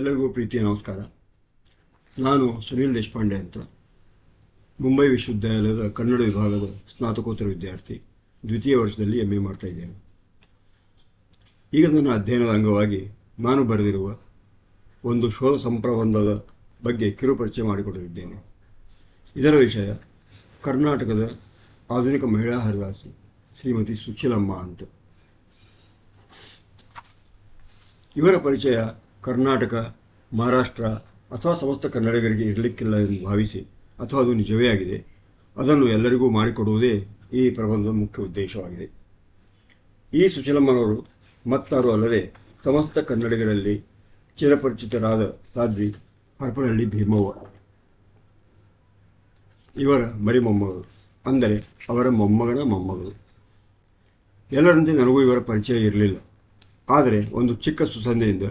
ಎಲ್ಲರಿಗೂ ಪ್ರೀತಿ, ನಮಸ್ಕಾರ. ನಾನು ಸುನೀಲ್ ದೇಶಪಾಂಡೆ ಅಂತ. ಮುಂಬೈ ವಿಶ್ವವಿದ್ಯಾಲಯದ ಕನ್ನಡ ವಿಭಾಗದ ಸ್ನಾತಕೋತ್ತರ ವಿದ್ಯಾರ್ಥಿ, ದ್ವಿತೀಯ ವರ್ಷದಲ್ಲಿ ಎಂ ಎ ಮಾಡ್ತಾ ಇದ್ದೇನೆ. ಈಗ ನನ್ನ ಅಧ್ಯಯನದ ಅಂಗವಾಗಿ ನಾನು ಬರೆದಿರುವ ಒಂದು ಶೋಧ ಸಂಪ್ರಬಂಧದ ಬಗ್ಗೆ ಕಿರುಪರಿಚಯ ಮಾಡಿಕೊಡಲಿದ್ದೇನೆ. ಇದರ ವಿಷಯ ಕರ್ನಾಟಕದ ಆಧುನಿಕ ಮಹಿಳಾ ಹರಿದಾಸಿ ಶ್ರೀಮತಿ ಸುಶೀಲಮ್ಮ ಅಂತ. ಇವರ ಪರಿಚಯ ಕರ್ನಾಟಕ ಮಹಾರಾಷ್ಟ್ರ ಅಥವಾ ಸಮಸ್ತ ಕನ್ನಡಿಗರಿಗೆ ಇರಲಿಕ್ಕಿಲ್ಲ ಎಂದು ಭಾವಿಸಿ, ಅಥವಾ ಅದು ನಿಜವೇ ಆಗಿದೆ, ಅದನ್ನು ಎಲ್ಲರಿಗೂ ಮಾಡಿಕೊಡುವುದೇ ಈ ಪ್ರಬಂಧದ ಮುಖ್ಯ ಉದ್ದೇಶವಾಗಿದೆ. ಈ ಸುಶೀಲಮ್ಮನವರು ಮತ್ತಾರು ಅಲ್ಲದೆ ಸಮಸ್ತ ಕನ್ನಡಿಗರಲ್ಲಿ ಚಿರಪರಿಚಿತರಾದ ಸಾಧ್ವಿ ಹರಪನಹಳ್ಳಿ ಭೀಮವ್ವ, ಇವರ ಮರಿ ಮೊಮ್ಮಗಳು ಅಂದರೆ ಅವರ ಮೊಮ್ಮಗನ ಮೊಮ್ಮಗಳು. ಎಲ್ಲರಂತೆ ನನಗೂ ಇವರ ಪರಿಚಯ ಇರಲಿಲ್ಲ. ಆದರೆ ಒಂದು ಚಿಕ್ಕ ಸುಸಂದೆಯಿಂದ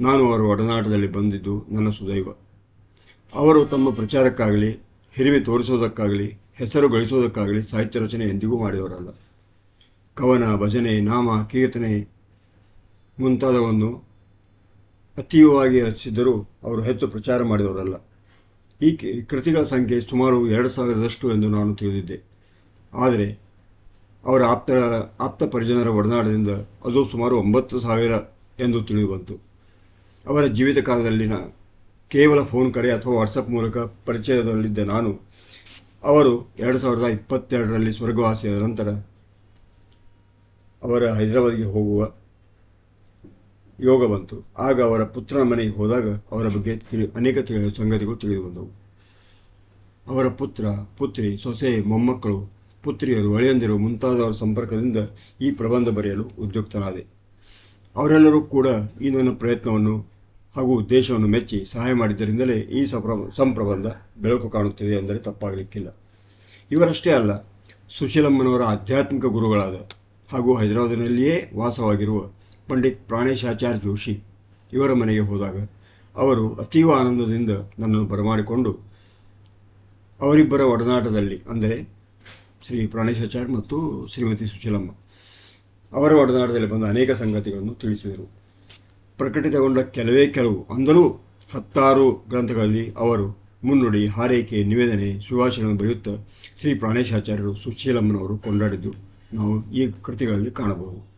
ನಾನು ಅವರ ಒಡನಾಟದಲ್ಲಿ ಬಂದಿದ್ದು ನನ್ನ ಸುದೈವ. ಅವರು ತಮ್ಮ ಪ್ರಚಾರಕ್ಕಾಗಲಿ, ಹಿರಿಮೆ ತೋರಿಸೋದಕ್ಕಾಗಲಿ, ಹೆಸರು ಗಳಿಸೋದಕ್ಕಾಗಲಿ ಸಾಹಿತ್ಯ ರಚನೆ ಎಂದಿಗೂ ಮಾಡಿದವರಲ್ಲ. ಕವನ, ಭಜನೆ, ನಾಮ, ಕೀರ್ತನೆ ಮುಂತಾದವನ್ನು ಅತೀವವಾಗಿ ರಚಿಸಿದ್ದರೂ ಅವರು ಹೆಚ್ಚು ಪ್ರಚಾರ ಮಾಡಿದವರಲ್ಲ. ಈ ಕೃತಿಗಳ ಸಂಖ್ಯೆ ಸುಮಾರು ಎರಡು ಸಾವಿರದಷ್ಟು ಎಂದು ನಾನು ತಿಳಿದಿದ್ದೆ. ಆದರೆ ಅವರ ಆಪ್ತರ, ಆಪ್ತ ಪರಿಜನರ ಒಡನಾಟದಿಂದ ಅದು ಸುಮಾರು ಒಂಬತ್ತು ಸಾವಿರ ಎಂದು ತಿಳಿದುಬಂತು. ಅವರ ಜೀವಿತ ಕಾಲದಲ್ಲಿನ ಕೇವಲ ಫೋನ್ ಕರೆ ಅಥವಾ ವಾಟ್ಸಪ್ ಮೂಲಕ ಪರಿಚಯದಲ್ಲಿದ್ದ ನಾನು, ಅವರು ಎರಡು ಸಾವಿರದ ಇಪ್ಪತ್ತೆರಡರಲ್ಲಿ ಸ್ವರ್ಗವಾಸಿಯಾದ ನಂತರ ಅವರ ಹೈದರಾಬಾದ್ಗೆ ಹೋಗುವ ಯೋಗ ಬಂತು. ಆಗ ಅವರ ಪುತ್ರನ ಮನೆಗೆ ಹೋದಾಗ ಅವರ ಬಗ್ಗೆ ತಿಳಿ, ಅನೇಕ ತಿಳಿ, ಸಂಗತಿಗಳು ತಿಳಿದು ಬಂದವು ಅವರ ಪುತ್ರ, ಪುತ್ರಿ, ಸೊಸೆ, ಮೊಮ್ಮಕ್ಕಳು, ಪುತ್ರಿಯರು, ಅಳಿಯಂದಿರು ಮುಂತಾದವರ ಸಂಪರ್ಕದಿಂದ ಈ ಪ್ರಬಂಧ ಬರೆಯಲು ಉದ್ಯುಕ್ತನಾದೆ. ಅವರೆಲ್ಲರೂ ಕೂಡ ಈ ನನ್ನ ಪ್ರಯತ್ನವನ್ನು ಹಾಗೂ ದೇಶವನ್ನು ಮೆಚ್ಚಿ ಸಹಾಯ ಮಾಡಿದ್ದರಿಂದಲೇ ಈ ಸಪ್ರ, ಸಂಪ್ರಬಂಧ ಬೆಳಕು ಕಾಣುತ್ತಿದೆ ಎಂದರೆ ತಪ್ಪಾಗಲಿಕ್ಕಿಲ್ಲ. ಇವರಷ್ಟೇ ಅಲ್ಲ, ಸುಶೀಲಮ್ಮನವರ ಆಧ್ಯಾತ್ಮಿಕ ಗುರುಗಳಾದ ಹಾಗೂ ಹೈದರಾಬಾದಿನಲ್ಲಿಯೇ ವಾಸವಾಗಿರುವ ಪಂಡಿತ್ ಪ್ರಾಣೇಶಾಚಾರ್ಯ ಜೋಶಿ ಇವರ ಮನೆಗೆ ಹೋದಾಗ ಅವರು ಅತೀವ ಆನಂದದಿಂದ ನನ್ನನ್ನು ಬರಮಾಡಿಕೊಂಡು ಅವರಿಬ್ಬರ ಒಡನಾಟದಲ್ಲಿ ಅಂದರೆ ಶ್ರೀ ಪ್ರಾಣೇಶಾಚಾರ್ಯ ಮತ್ತು ಶ್ರೀಮತಿ ಸುಶೀಲಮ್ಮ ಅವರ ಒಡನಾಟದಲ್ಲಿ ಬಂದ ಅನೇಕ ಸಂಗತಿಗಳನ್ನು ತಿಳಿಸಿದರು. ಪ್ರಕಟಿತಗೊಂಡ ಕೆಲವೇ ಕೆಲವು ಅಂದರೂ ಹತ್ತಾರು ಗ್ರಂಥಗಳಲ್ಲಿ ಅವರು ಮುನ್ನುಡಿ ಹಾರೈಕೆ ನಿವೇದನೆ ಸುಭಾಷಣೆಯನ್ನು ಬರೆಯುತ್ತಾ ಶ್ರೀ ಪ್ರಾಣೇಶಾಚಾರ್ಯರು ಸುಶೀಲಮ್ಮನವರು ಕೊಂಡಾಡಿದ್ದು ನಾವು ಈ ಕೃತಿಗಳಲ್ಲಿ ಕಾಣಬಹುದು.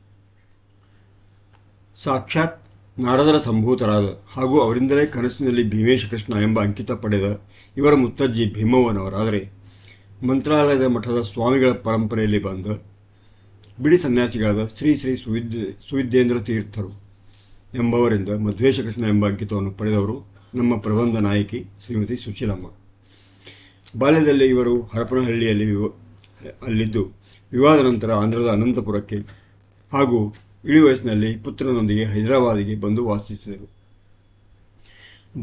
ಸಾಕ್ಷಾತ್ ನಾರದರ ಸಂಭೂತರಾದ ಹಾಗೂ ಅವರಿಂದಲೇ ಕನಸಿನಲ್ಲಿ ಭೀಮೇಶ ಕೃಷ್ಣ ಎಂಬ ಅಂಕಿತ ಪಡೆದ ಇವರ ಮುತ್ತಜ್ಜಿ ಭೀಮವ್ವನವರಾದರೆ ಮಂತ್ರಾಲಯದ ಮಠದ ಸ್ವಾಮಿಗಳ ಪರಂಪರೆಯಲ್ಲಿ ಬಂದ ಬಿಡಿ ಸನ್ಯಾಸಿಗಳಾದ ಶ್ರೀ ಶ್ರೀ ಸುವಿದ್ಯ, ಸುವಿದ್ಯೇಂದ್ರ ತೀರ್ಥರು. ಎಂಬವರಿಂದ ಮಧ್ವೇಶ ಕೃಷ್ಣ ಎಂಬ ಅಂಕಿತವನ್ನು ಪಡೆದವರು ನಮ್ಮ ಪ್ರಬಂಧ ನಾಯಕಿ ಶ್ರೀಮತಿ ಸುಶೀಲಮ್ಮ. ಬಾಲ್ಯದಲ್ಲಿ ಇವರು ಹರಪನಹಳ್ಳಿಯಲ್ಲಿ ವಿವ, ಅಲ್ಲಿದ್ದು ವಿವಾದ ನಂತರ ಆಂಧ್ರದ ಅನಂತಪುರಕ್ಕೆ ಹಾಗೂ ಇಳಿ ವಯಸ್ಸಿನಲ್ಲಿ ಪುತ್ರನೊಂದಿಗೆ ಹೈದರಾಬಾದಿಗೆ ಬಂದು ವಾಸಿಸಿದರು.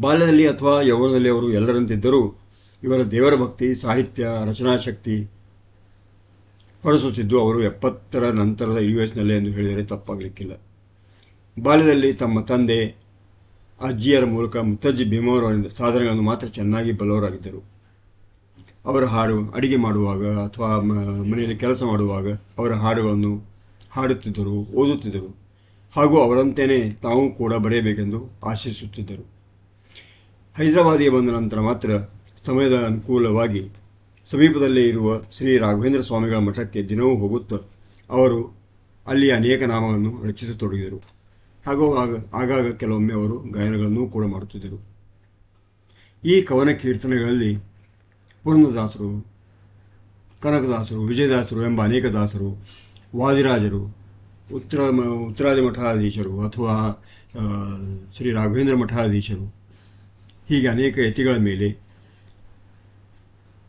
ಬಾಲ್ಯದಲ್ಲಿ ಅಥವಾ ಯೌವನದಲ್ಲಿ ಅವರು ಎಲ್ಲರಂತಿದ್ದರೂ ಇವರ ದೇವರ ಭಕ್ತಿ, ಸಾಹಿತ್ಯ, ರಚನಾಶಕ್ತಿ ಹೊರಸೂಚಿದ್ದು ಅವರು ಎಪ್ಪತ್ತರ ನಂತರದ ಇಳಿ ವಯಸ್ಸಿನಲ್ಲೇ ಎಂದು ಹೇಳಿದರೆ ತಪ್ಪಾಗಲಿಕ್ಕಿಲ್ಲ. ಬಾಲ್ಯದಲ್ಲಿ ತಮ್ಮ ತಂದೆ, ಅಜ್ಜಿಯರ ಮೂಲಕ ಮುತ್ತಜ್ಜಿ ಭೀಮವರವರಿಂದ ಸಾಧನೆಗಳನ್ನು ಮಾತ್ರ ಚೆನ್ನಾಗಿ ಬಲವರಾಗಿದ್ದರು ಅವರ ಹಾಡು ಅಡಿಗೆ ಮಾಡುವಾಗ ಅಥವಾ ಮನೆಯಲ್ಲಿ ಕೆಲಸ ಮಾಡುವಾಗ ಅವರ ಹಾಡುಗಳನ್ನು ಹಾಡುತ್ತಿದ್ದರು, ಓದುತ್ತಿದ್ದರು. ಹಾಗೂ ಅವರಂತೆಯೇ ತಾವು ಕೂಡ ಬರೆಯಬೇಕೆಂದು ಆಶಿಸುತ್ತಿದ್ದರು. ಹೈದರಾಬಾದಿಗೆ ಬಂದ ನಂತರ ಮಾತ್ರ ಸಮಯದ ಅನುಕೂಲವಾಗಿ ಸಮೀಪದಲ್ಲೇ ಇರುವ ಶ್ರೀ ರಾಘವೇಂದ್ರ ಸ್ವಾಮಿಗಳ ಮಠಕ್ಕೆ ದಿನವೂ ಹೋಗುತ್ತಾ ಅವರು ಅಲ್ಲಿ ಅನೇಕ ನಾಮಗಳನ್ನು ರಚಿಸತೊಡಗಿದರು. ಹಾಗೂ ಆಗ ಆಗಾಗ ಕೆಲವೊಮ್ಮೆ ಅವರು ಗಾಯನಗಳನ್ನು ಕೂಡ ಮಾಡುತ್ತಿದ್ದರು. ಈ ಕವನ ಕೀರ್ತನೆಗಳಲ್ಲಿ ಪೂರ್ಣದಾಸರು, ಕನಕದಾಸರು, ವಿಜಯದಾಸರು ಎಂಬ ಅನೇಕ ದಾಸರು, ವಾದಿರಾಜರು, ಉತ್ತರ, ಉತ್ತರಾದಿ ಮಠಾಧೀಶರು ಅಥವಾ ಶ್ರೀ ರಾಘವೇಂದ್ರ ಮಠಾಧೀಶರು, ಹೀಗೆ ಅನೇಕ ಯತಿಗಳ ಮೇಲೆ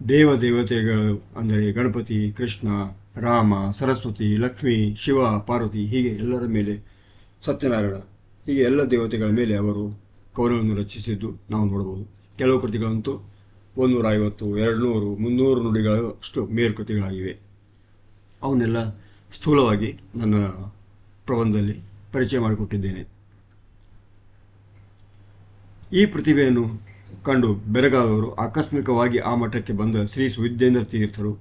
ದೇವ ದೇವತೆಗಳು ಅಂದರೆ ಗಣಪತಿ, ಕೃಷ್ಣ, ರಾಮ, ಸರಸ್ವತಿ, ಲಕ್ಷ್ಮಿ, ಶಿವ, ಪಾರ್ವತಿ ಹೀಗೆ ಎಲ್ಲರ ಮೇಲೆ ಸತ್ಯನಾರಾಯಣ. ಹೀಗೆ ಎಲ್ಲ ದೇವತೆಗಳ ಮೇಲೆ ಅವರು ಕವನಗಳನ್ನು ರಚಿಸಿದ್ದು ನಾವು ನೋಡಬಹುದು. ಕೆಲವು ಕೃತಿಗಳಂತೂ ಒಂದೂರ ಐವತ್ತು ಎರಡು ನೂರು ಮುನ್ನೂರು ನುಡಿಗಳಷ್ಟು ಮೇಲ್ಕೃತಿಗಳಾಗಿವೆ ಅವನ್ನೆಲ್ಲ ಸ್ಥೂಲವಾಗಿ ನನ್ನ ಪ್ರಬಂಧದಲ್ಲಿ ಪರಿಚಯ ಮಾಡಿಕೊಟ್ಟಿದ್ದೇನೆ. ಈ ಪ್ರತಿಭೆಯನ್ನು ಕಂಡು ಬೆರಗಾದವರು ಆಕಸ್ಮಿಕವಾಗಿ ಆ ಮಠಕ್ಕೆ ಬಂದ ಶ್ರೀ ಸುವಿದ್ಯೇಂದ್ರ ತೀರ್ಥರು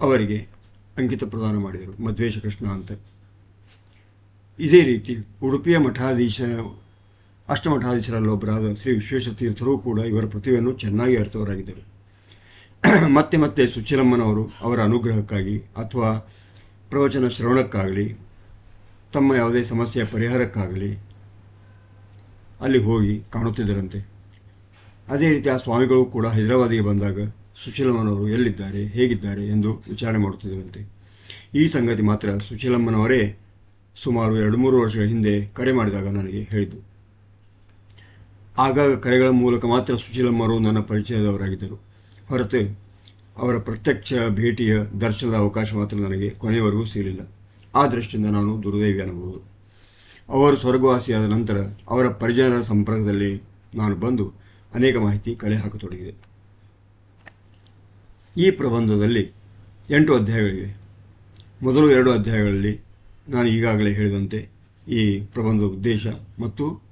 ಅವರಿಗೆ ಅಂಕಿತ ಪ್ರದಾನ ಮಾಡಿದರು. ಮಧ್ವೇಶ ಕೃಷ್ಣ ಅಂತ. ಇದೇ ರೀತಿ ಉಡುಪಿಯ ಮಠಾಧೀಶ ಅಷ್ಟಮಠಾಧೀಶರಲ್ಲೊಬ್ಬರಾದ ಶ್ರೀ ವಿಶ್ವೇಶತೀರ್ಥರು ಕೂಡ ಇವರ ಪ್ರತಿಭೆಯನ್ನು ಚೆನ್ನಾಗಿ ಅರ್ಥವರಾಗಿದ್ದರು ಮತ್ತೆ ಮತ್ತೆ ಸುಶೀಲಮ್ಮನವರು ಅವರ ಅನುಗ್ರಹಕ್ಕಾಗಿ ಅಥವಾ ಪ್ರವಚನ ಶ್ರವಣಕ್ಕಾಗಲಿ, ತಮ್ಮ ಯಾವುದೇ ಸಮಸ್ಯೆಯ ಪರಿಹಾರಕ್ಕಾಗಲಿ ಅಲ್ಲಿ ಹೋಗಿ ಕಾಣುತ್ತಿದ್ದರಂತೆ. ಅದೇ ರೀತಿ ಆ ಸ್ವಾಮಿಗಳು ಕೂಡ ಹೈದರಾಬಾದಿಗೆ ಬಂದಾಗ ಸುಶೀಲಮ್ಮನವರು ಎಲ್ಲಿದ್ದಾರೆ, ಹೇಗಿದ್ದಾರೆ ಎಂದು ವಿಚಾರಣೆ ಮಾಡುತ್ತಿದ್ದರಂತೆ. ಈ ಸಂಗತಿ ಮಾತ್ರ ಸುಶೀಲಮ್ಮನವರೇ ಸುಮಾರು ಎರಡು ಮೂರು ವರ್ಷಗಳ ಹಿಂದೆ ಕರೆ ಮಾಡಿದಾಗ ನನಗೆ ಹೇಳಿದ್ದು. ಆಗಾಗ ಕರೆಗಳ ಮೂಲಕ ಮಾತ್ರ ಸುಶೀಲಮ್ಮರು ನನ್ನ ಪರಿಚಯದವರಾಗಿದ್ದರು. ಹೊರತು ಅವರ ಪ್ರತ್ಯಕ್ಷ ಭೇಟಿಯ ದರ್ಶನದ ಅವಕಾಶ ಮಾತ್ರ ನನಗೆ ಕೊನೆಯವರೆಗೂ ಸಿಗಲಿಲ್ಲ. ಆ ದೃಷ್ಟಿಯಿಂದ ನಾನು ದುರ್ದೈವಿ ಅನ್ನಬಹುದು ಅವರು ಸ್ವರ್ಗವಾಸಿಯಾದ ನಂತರ ಅವರ ಪರಿಜನರ ಸಂಪರ್ಕದಲ್ಲಿ ನಾನು ಬಂದು ಅನೇಕ ಮಾಹಿತಿ ಕಲೆ ಹಾಕತೊಡಗಿದೆ. ಈ ಪ್ರಬಂಧದಲ್ಲಿ ಎಂಟು ಅಧ್ಯಾಯಗಳಿವೆ. ಮೊದಲು ಎರಡು ಅಧ್ಯಾಯಗಳಲ್ಲಿ ನಾನು ಈಗಾಗಲೇ ಹೇಳಿದಂತೆ ಈ ಪ್ರಬಂಧದ ಉದ್ದೇಶ ಮತ್ತು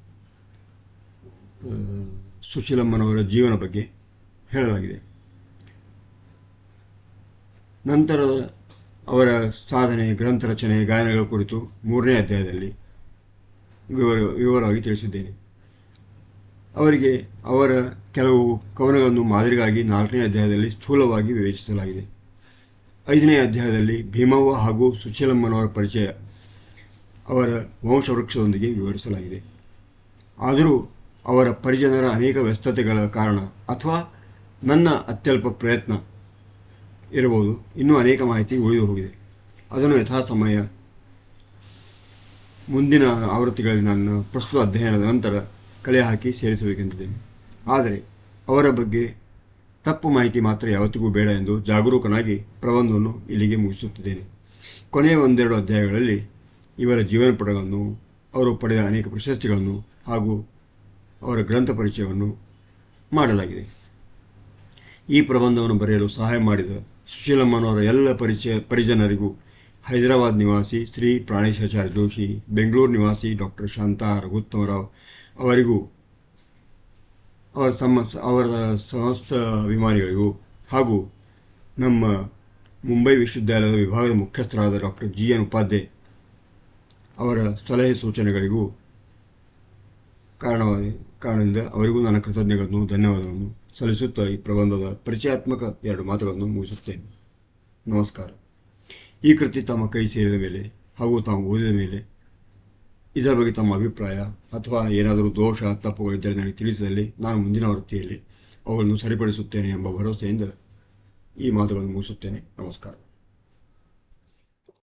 ಸುಶೀಲಮ್ಮನವರ ಜೀವನ ಬಗ್ಗೆ ಹೇಳಲಾಗಿದೆ. ನಂತರ ಅವರ ಸಾಧನೆ, ಗ್ರಂಥ ರಚನೆ, ಗಾಯನಗಳ ಕುರಿತು ಮೂರನೇ ಅಧ್ಯಾಯದಲ್ಲಿ ವಿವರ, ವಿವರವಾಗಿ ತಿಳಿಸಿದ್ದೇನೆ. ಅವರಿಗೆ ಅವರ ಕೆಲವು ಕವನಗಳನ್ನು ಮಾದರಿಗಾಗಿ ನಾಲ್ಕನೇ ಅಧ್ಯಾಯದಲ್ಲಿ ಸ್ಥೂಲವಾಗಿ ವಿವೇಚಿಸಲಾಗಿದೆ. ಐದನೇ ಅಧ್ಯಾಯದಲ್ಲಿ ಭೀಮವ್ವ ಹಾಗೂ ಸುಶೀಲಮ್ಮನವರ ಪರಿಚಯ ಅವರ ವಂಶವೃಕ್ಷದೊಂದಿಗೆ ವಿವರಿಸಲಾಗಿದೆ. ಆದರೂ ಅವರ ಪರಿಜನರ ಅನೇಕ ವ್ಯಸ್ತತೆಗಳ ಕಾರಣ ಅಥವಾ ನನ್ನ ಅತ್ಯಲ್ಪ ಪ್ರಯತ್ನ ಇರಬಹುದು. ಇನ್ನೂ ಅನೇಕ ಮಾಹಿತಿ ಉಳಿದು ಹೋಗಿದೆ. ಅದನ್ನು ಯಥಾ ಸಮಯ ಮುಂದಿನ ಆವೃತ್ತಿಗಳಲ್ಲಿ ನನ್ನ ಪ್ರಸ್ತುತ ಅಧ್ಯಯನದ ನಂತರ ಕಲೆ ಹಾಕಿ ಸೇರಿಸಬೇಕೆಂದಿದ್ದೇನೆ. ಆದರೆ ಅವರ ಬಗ್ಗೆ ತಪ್ಪು ಮಾಹಿತಿ ಮಾತ್ರ ಯಾವತ್ತಿಗೂ ಬೇಡ ಎಂದು ಜಾಗರೂಕನಾಗಿ ಪ್ರಬಂಧವನ್ನು ಇಲ್ಲಿಗೆ ಮುಗಿಸುತ್ತಿದ್ದೇನೆ. ಕೊನೆಯ ಒಂದೆರಡು ಅಧ್ಯಾಯಗಳಲ್ಲಿ ಇವರ ಜೀವನ ಪಟಗಳನ್ನು ಅವರು ಪಡೆದ ಅನೇಕ ಪ್ರಶಸ್ತಿಗಳನ್ನು ಹಾಗೂ ಅವರ ಗ್ರಂಥ ಪರಿಚಯವನ್ನು ಮಾಡಲಾಗಿದೆ. ಈ ಪ್ರಬಂಧವನ್ನು ಬರೆಯಲು ಸಹಾಯ ಮಾಡಿದ ಸುಶೀಲಮ್ಮನವರ ಎಲ್ಲ ಪರಿಚಯ ಪರಿಜನರಿಗೂ ಹೈದರಾಬಾದ್ ನಿವಾಸಿ ಶ್ರೀ ಪ್ರಾಣೇಶಾಚಾರ್ಯ ಜೋಶಿ, ಬೆಂಗಳೂರು ನಿವಾಸಿ ಡಾಕ್ಟರ್ ಶಾಂತಾ ರಘುತ್ತಮರಾವ್ ಅವರಿಗೂ ಅವರ ಸಮ ಅವರ ಸಮಸ್ತ ಅಭಿಮಾನಿಗಳಿಗೂ ಹಾಗೂ ನಮ್ಮ ಮುಂಬೈ ವಿಶ್ವವಿದ್ಯಾಲಯದ ವಿಭಾಗದ ಮುಖ್ಯಸ್ಥರಾದ ಡಾಕ್ಟರ್ ಜಿ ಎನ್ ಉಪಾಧ್ಯಾಯ ಅವರ ಸಲಹೆ ಸೂಚನೆಗಳಿಗೂ ಕಾರಣವಾಗಿ, ಕಾರಣದಿಂದ ಅವರಿಗೂ ನನ್ನ ಕೃತಜ್ಞಗಳನ್ನು ಧನ್ಯವಾದಗಳನ್ನು ಸಲ್ಲಿಸುತ್ತಾ ಈ ಪ್ರಬಂಧದ ಪರಿಚಯಾತ್ಮಕ ಎರಡು ಮಾತುಗಳನ್ನು ಮುಗಿಸುತ್ತೇನೆ. ನಮಸ್ಕಾರ. ಈ ಕೃತಿ ತಮ್ಮ ಕೈ ಸೇರಿದ ಮೇಲೆ ಹಾಗೂ ತಾವು ಓದಿದ ಮೇಲೆ ಇದರ ಬಗ್ಗೆ ತಮ್ಮ ಅಭಿಪ್ರಾಯ ಅಥವಾ ಏನಾದರೂ ದೋಷ ತಪ್ಪುಗಳಿದ್ದರೆ ನನಗೆ ತಿಳಿಸಿದಲ್ಲಿ ನಾನು ಮುಂದಿನ ವೃತ್ತಿಯಲ್ಲಿ ಅವುಗಳನ್ನು ಸರಿಪಡಿಸುತ್ತೇನೆ ಎಂಬ ಭರವಸೆಯಿಂದ ಈ ಮಾತುಗಳನ್ನು ಮುಗಿಸುತ್ತೇನೆ. ನಮಸ್ಕಾರ.